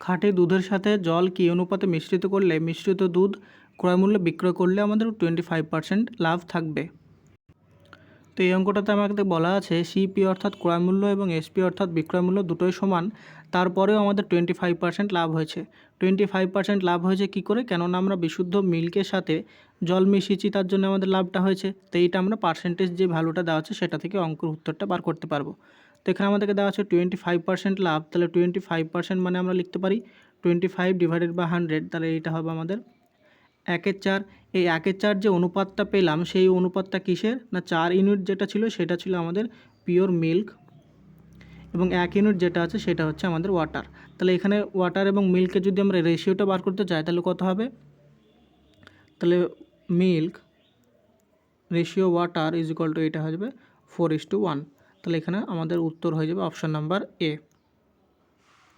খাঁটি দুধের সাথে জল কী অনুপাতে মিশ্রিত করলে মিশ্রিত দুধ ক্রয়মূল্যে বিক্রয় করলে আমাদের টোয়েন্টি ফাইভ পার্সেন্ট লাভ থাকবে? তো এই অঙ্কটাতে আমাকে বলা আছে সিপি অর্থাৎ ক্রয়মূল্য এবং এসপি অর্থাৎ বিক্রয়মূল্য দুটোই সমান, তারপরেও আমাদের টোয়েন্টি ফাইভ পার্সেন্ট লাভ হয়েছে। টোয়েন্টি ফাইভ পার্সেন্ট লাভ হয়েছে কী করে? কেননা আমরা বিশুদ্ধ মিল্কের সাথে জল মিশিয়েছি, তার জন্য আমাদের লাভটা হয়েছে। তো এইটা আমরা পার্সেন্টেজ যে ভ্যালুটা দেওয়া আছে, সেটা থেকে অঙ্কের উত্তরটা বার করতে পারব। তো এখানে আমাদেরকে দেওয়া আছে টোয়েন্টি ফাইভ পার্সেন্ট লাভ, তাহলে টোয়েন্টি ফাইভ পার্সেন্ট মানে আমরা লিখতে পারি twenty five divided by hundred তাহলে এইটা হবে আমাদের একের চার। এই একের চার যে অনুপাতটা পেলাম, সেই অনুপাতটা কিসের? না চার ইউনিট যেটা ছিল, সেটা ছিল আমাদের পিওর মিল্ক এবং এক ইউনিট যেটা আছে, সেটা হচ্ছে আমাদের ওয়াটার তাহলে এখানে ওয়াটার এবং মিল্কের যদি আমরা রেশিওটা বার করতে চাই, তাহলে কত হবে? তাহলে milk ratio water is equal to এটা হয়ে ফোর ইস টু ওয়ান তাহলে এখানে আমাদের উত্তর হয়ে যাবে অপশান নাম্বার এ